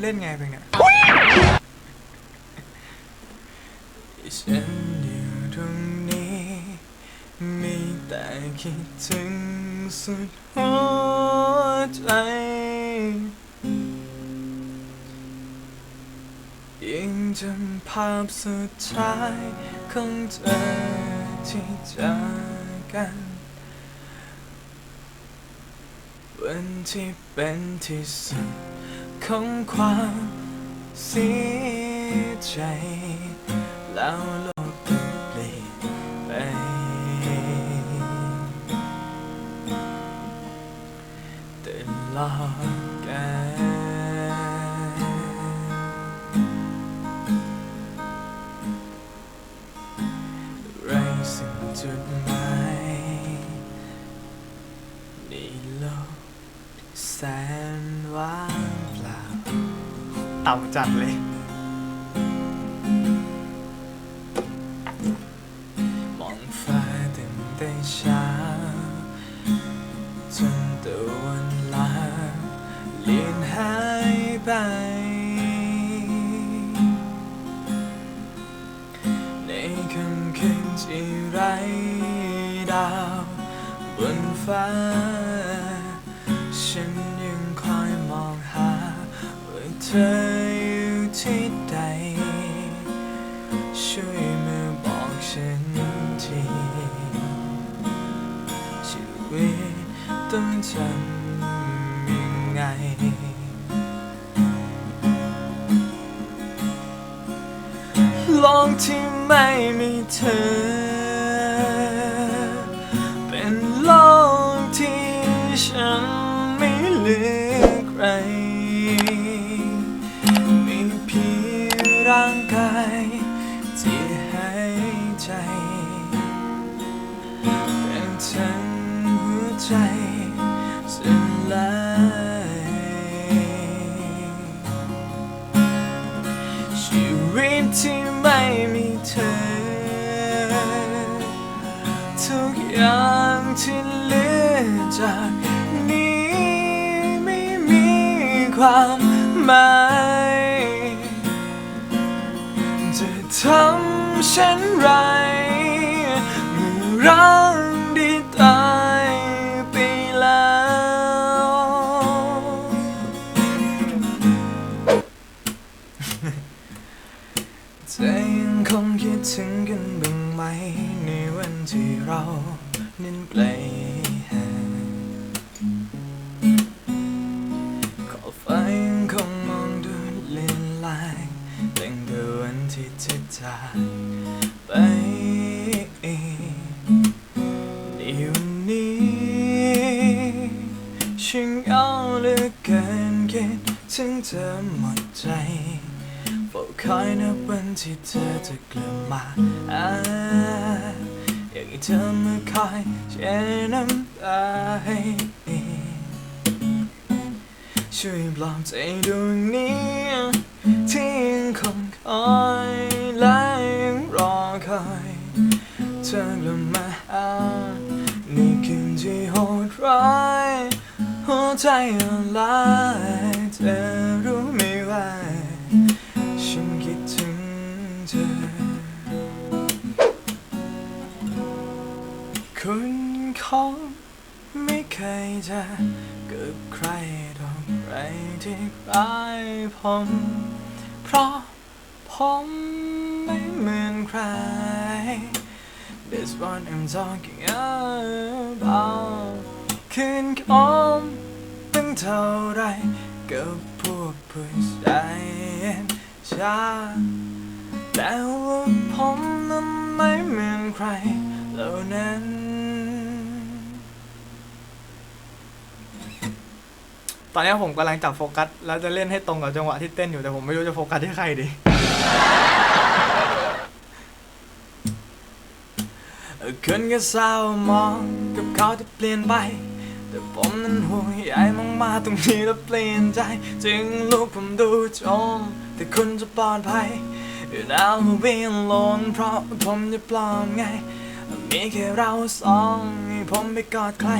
เล่นไงเพลงเนี่ยฉันอยู่ตรงนี้มีแต่คิดถึงสุดหัวใจยังจำภาพสุดท้ายของเธอที่จากกัน วันที่เป็นที่สุด ของความเสียใจ แล้วโลกก็เปลี่ยนไปตลอดกาลไรสิ่งจุดหมายในโลกแสนว่าง ต่ำจัดเลย มองฟ้าตั้งแต่เช้าจนตะวันลาเลียนหายไปในค่ำคืนที่ไร้ดาวบนฟ้า ธออยู่ที่ใด ช่วยมาบอกฉันทีชีวิตต้องทำยังไงโลกที่ไม่มีเธอ เป็นโลกที่ฉันไม่เหลือใคร หม จะทำเช่นไรเมื่อรัก ถึงเธอหมดใจเฝ้าคอยนับวันที่เธอจะกลับมาอ่าอยากให้เธอมาคอยเช็ดน้ำตาให้ช่วยปลอบใจดวงนี้ที่ยังคงคอยและยังรอคอยเธอกลับมาหาในคืนที่โหดร้ายหัวใจอ่อนล้า ธอรู้ไหมว่า ฉันคิดถึงเธอ คุณคงไม่เคยเจอกับใครดอกไรที่คล้ายผม เพราะผมไม่เหมือนใคร This what I'm talking about คืนคมตั้งเท่าไร กับพวกผู้ชายชา แต่ว่าผมนั้นไม่เหมือนใครเหล่านั้น ตอนนี้ผมกำลังจับโฟกัส แล้วจะเล่นให้ตรงกับจังหวะที่เต้นอยู่แต่ผมไม่รู้จะโฟกัสที่ใครดีคนก็เศร้ามองกับเขาที่เปลี่ยนไป แต่ผมนั้นห่วงใยมากมาตรงนี้แล้วเปลี่ยนใจ จึงลูกผมดูจม แต่คุณจะปลอดภัยอยู่แล้วมาวิ่งลนเพราะผมจะปลอมไง มีแค่เราสองให้ผมไปกอดใคร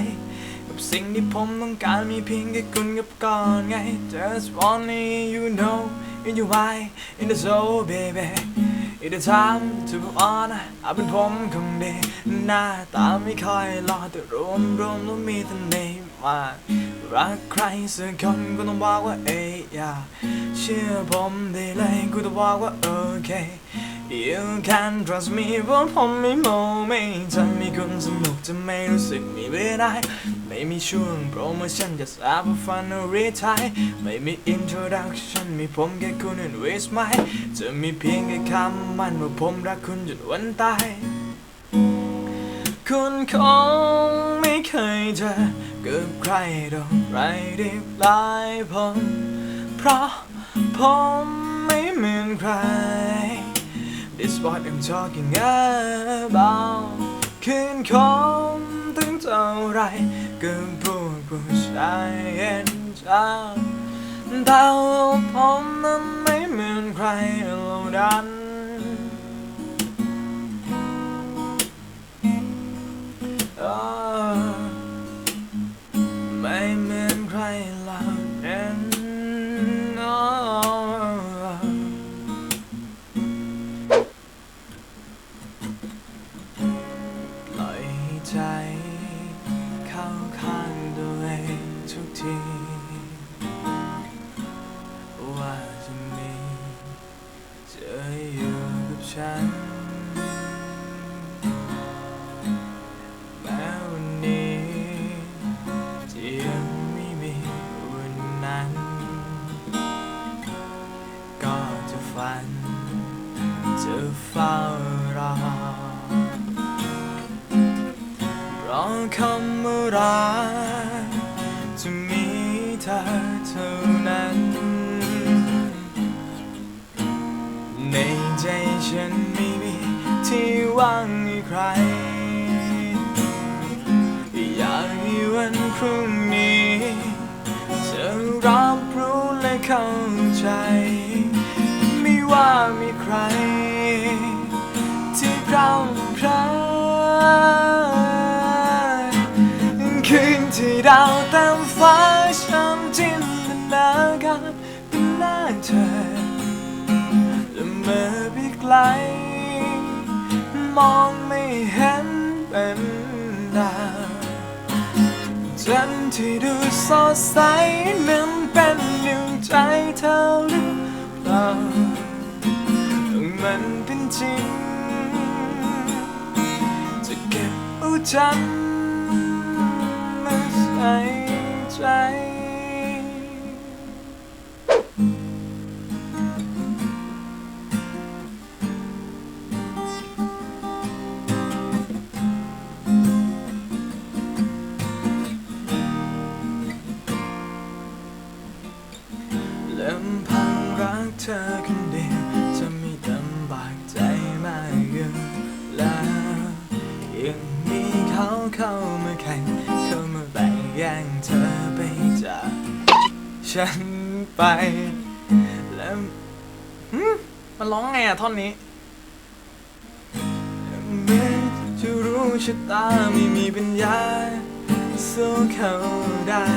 กับสิ่งที่ผมต้องการมีเพียงแค่คุณกับก่อนไง Just wanna you know in your mind in the soul baby in the time to move on เอาเป็นผมคงดีหน้าตาไม่ค่อยหล่อแต่รวมรวมแล้วมีเสน่ห์มากรักใครสักคนก็ต้องบอกว่าเอ้ยอย่าเชื่อผมได้เลยกูต้องบอกว่าโอเค You can trust me เพราะผมไม่โมไม่จะมีคุณสนุกจะไม่รู้สึกมีเวลาไม่มีช่วงโปรโมชั่นจะสาบฟันหรีทายไม่มี introduction มีผมแค่คุณ and waste my จะมีเพียงแค่คำมันว่าผมรักคุณจนวันตายคุณคงไม่เคยเจอกับใครดอกไรได้หลายผมเพราะผมไม่เหมือนใคร This what I'm talking about คืนคมถึงเท่าไรก็พวกผู้ชายเห็นชาแต่ผมนั้นไม่เหมือนใครเราดัน เข้าใจ ไม่ว่ามีใคร ที่เราพรากคืนที่ดาวเต็มฟ้าฉันจินตนาการเป็นหน้าเธอละเมื่อไปไกล มองไม่เห็นเป็นดาว ฉันที่ดูสดใสนั้นเป็นหนึ่งใจเธอหรือเปล่ามันเป็นจริง จะเก็บเอาจันทร์มาใส่ใจ เขาเข้ามาแข่งเข้ามาแบ่งแย่งเธอไปจากฉันไปแล้วหืมมันร้องไงอะท่อนนี้เหมื่อนจะรู้ชะตาไม่มีปัญญาสู้เขาได้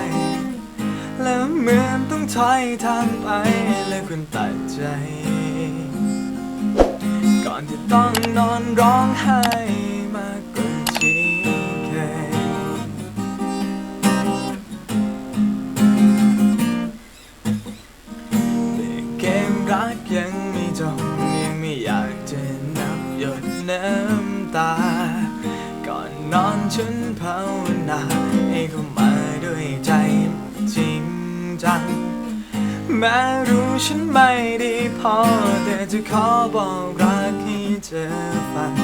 แล้วเหมือนต้องถอยทางไปและคุณตัดใจ ก่อนที่ต้องนอนร้องไห้ ฉันไม่ดีพอ แต่จะขอบอกรักให้เธอฟัง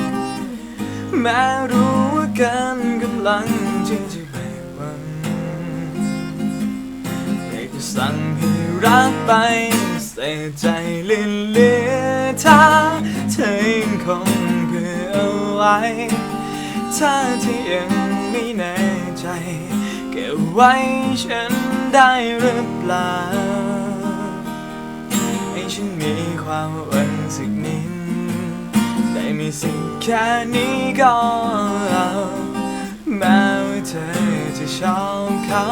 แม้รู้ว่าเกินกำลังที่จะไม่หวังอยากจะสั่งให้รักไปเสียใจเลื่อนเลือถ้าเธอยังคงเพื่อเอาไว้ ถ้าเธอยังไม่แน่ใจ เก็บไว้ฉันได้หรือเปล่า มีความหวังสักนิดได้มมีสิ่งแค่นี้ก็เอาแม้ว่าเธอจะชอบเขา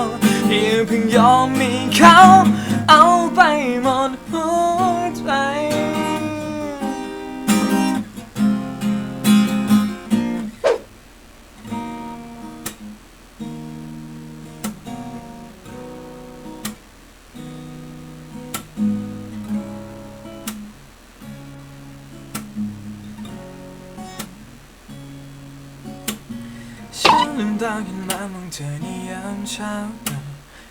อย่าเพิ่งยอมมีเขา เอาไปหมดหัวใจ ตาขึ้นมามองเธอในยามเช้า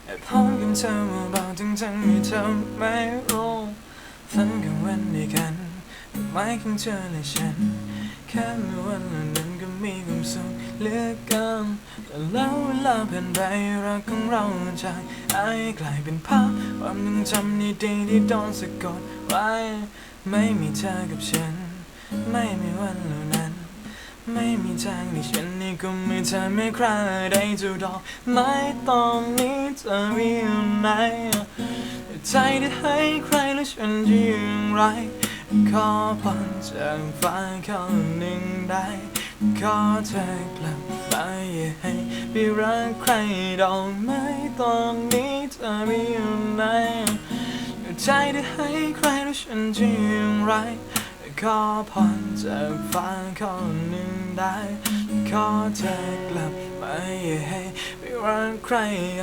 แอบพร้อมกับเธอเบาๆทั้งทั้งๆที่เธอไม่รู้ฝันกันวันเดียวกันไม่ของเธอและฉัน แค่เมื่อวันนั้นก็มีความสุขเหลือเกินแต่แล้วเวลาผ่านไปรักของเราจากไอ้กลายเป็นภาพความทรงจำดีๆที่โดนสะกดไว้ ไม่มีเธอกับฉัน ไม่มีวันเหล่า ไม่มีทางที่ฉันนี่ก็ไม่ทำให้ใครได้จูดอกไม้ตอนนี้เธอมีอยู่ไหนใจที่ให้ใครแล้วฉันจะอย่างไร ขอพรจากฟ้าข้อหนึ่งได้ขอเธอกลับไปอย่าให้ไปรักใครดอกไม้ตอนนี้เธอมีอยู่ไหนใจที่ให้ใครแล้วฉันจะอย่างไร ขอพรจากฟ้าข้อหนึ่งได้ ขอเธอกลับมาอย่าให้ ไปรักใคร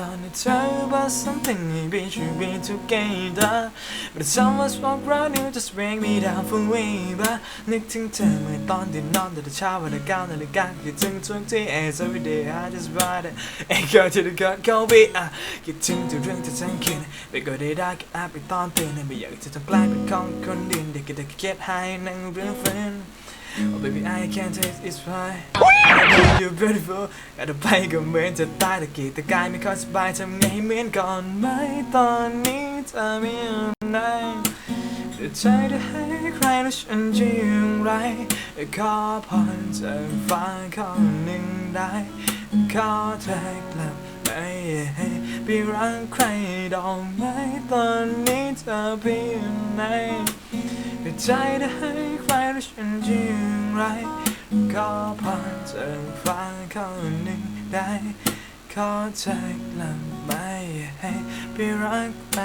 on tell you about something maybe should be together but it's almost walk around you just bring me down for way back นึกถึงเธอเมื่อตอนที่นอนแต่เช้าวันละเก้านาฬิกาคิดถึงทุกที่ as every day I just ride it and go to the gut go be อ่ะคิดถึงทุกเรื่องที่ฉันคิดไปก็ได้ได้แค่แอบไปตอนตื่นไม่อยากจะต้องกลายเป็นของคนเดียวเด็กก็ได้แค่คิดให้นั่งเรื่องฝัน Oh baby I can't taste it's fine I know you're beautiful อาจจะไปก็เหมือนจะตายแต่กี่แต่กายไม่ค่อยสบายทำไงให้เหมือนก่อนไหมตอนนี้เธอไม่อยู่ไหนแต่ใจจะให้ใครแล้วฉันจะอย่างไรขอพรจากฟ้าข้อหนึ่งได้ขอเธอกลับไม่ให้ไปรักใครดอกไม้ตอนนี้เธอไปอยู่ไหน ใจได้ให้ใครและฉันจะอย่างไรขอพรจากฟ้าข้อหนึ่งได้ขอเธอกลับไม่ให้ไปรักใคร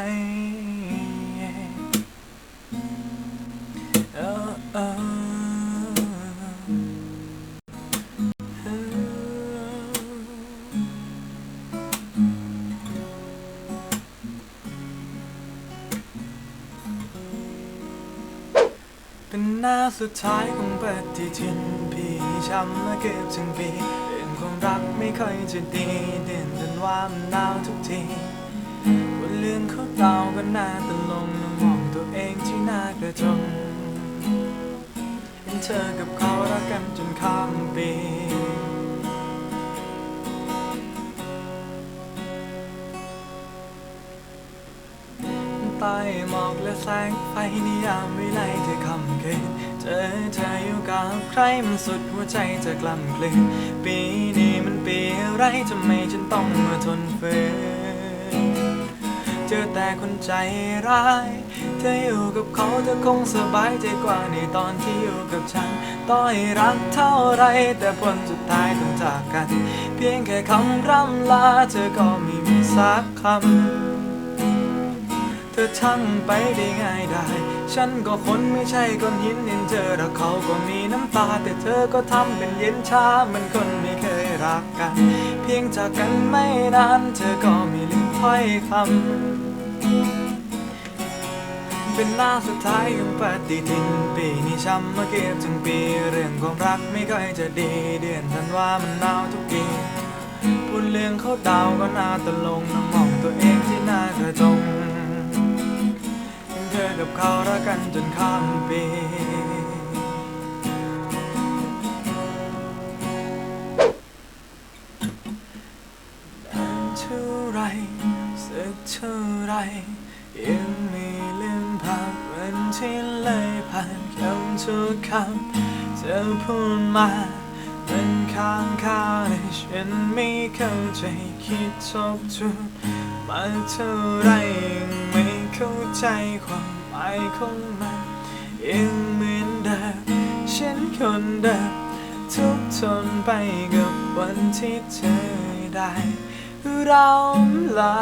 สุดท้ายของปฏิทินพี่ช้ำมาเกือบถึงปีเรื่องความรักไม่ค่อยจะดีเดือนจนว่ามันหนาวทุกทีวันเรื่องเขาเดาก็น่าตลงนะมองตัวเองที่หน้ากระจงเห็นเธอกับเขารักกันจนข้ามปีใต้หมอกและแสงไฟนิยามวิไลเธอคำคืน อเธออยู่กับใครมันสุดหัวใจจะกล้ำกลืนปีนี้มันปีอะไรทำไมฉันต้องมาทนฝืนเจอแต่คนใจร้าย เธออยู่กับเขาเธอคงสบายใจกว่าในตอนที่อยู่กับฉันต่อให้รักเท่าไรแต่ผลสุดท้ายต้องจากกัน เพียงแค่คำร่ำลาเธอก็ไม่มีสักคำ ธอช่างไปได้ง่ายได้ ฉันก็คนไม่ใช่ก้อนหินเห็นเธอแล้วเขาก็มีน้ำตา แต่เธอก็ทำเป็นเย็นชาเหมันคนไม่เคยรักกัน เพียงจากกันไม่นาน เธอก็มีลืมถ้อยคำเป็นหน้าสุดท้ายของปฏิทิน ปีนี้ช้ำมาเก็บถึงปีเรื่องความรักไม่ค่อยจะดี เดือนธันวามันหนาวทุกทีพูดเรื่องเขาดาวก็น่าตลงนั่งมอง กับเขารักกันจนข้ามปีนานเท่าไรสักเท่าไรยังไม่ลืมภาพวันที่เลยผ่านคำทุกคำเธอพูดมามันค้างคาในฉันไม่เข้าใจคิดทบทวนมาเท่าไรยังไม่เข้าใจความ ของมันยังเหมือนเดิมฉันคนเดิมทุกทนไปกับวันที่เธอได้เราลา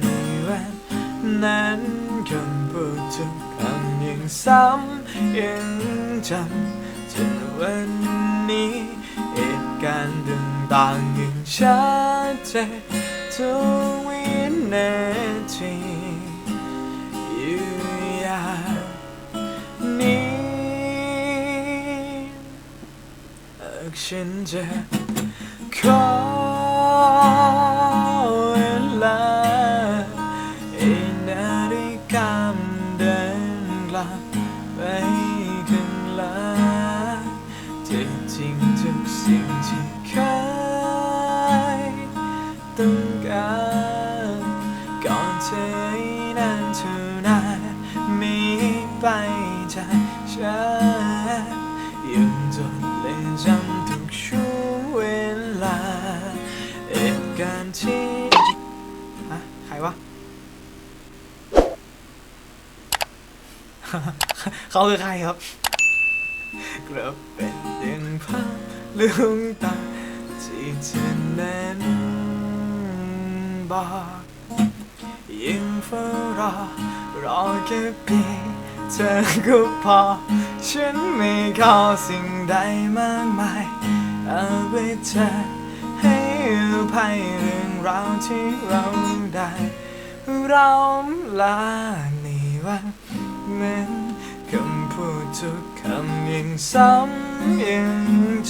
ในวันนั้นคำพูดทุกคำยังซ้ำยังจำจนวันนี้เหตุการณ์ต่างๆยังชัดเจนทุกวินาที หาการณ์ที่ฮะใครวะ เขาคือใครครับกลับเป็นเพียงภาพลืมตาที่เธอนั้นบอกยังเฝ้ารอรอแค่เพียงเธอก็พอ ฉันไม่ขอสิ่งใดมากมายเอาไว้เธอ อภัยเรื่องราวที่เราได้เราลาในวันนั้นคำพูดทุกคำยังซ้ำยัง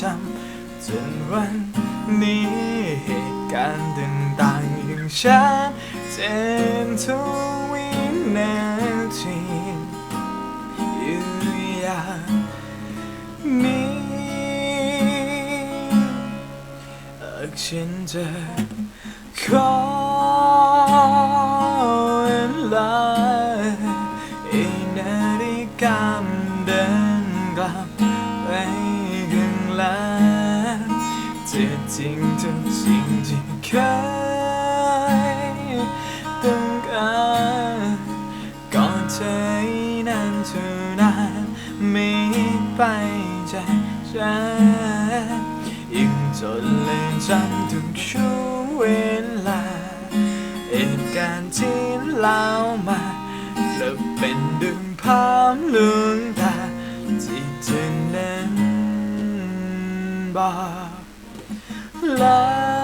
จำจนวันนี้เหตุการณ์ต่างๆยังชัดเจนทุก ฉันจะขอเวลาให้นาฬิกามันเดินกลับไปข้างหลังจะจริงทุกสิ่งที่เคยต้องการก่อนเธอนั้นเท่านั้นมีไปจากฉันยิ่งจน ช่วงเวลาเหตุการณ์ที่เล่ามาและเป็นดึงภาพลวงตาที่เธอนั้นบอกลา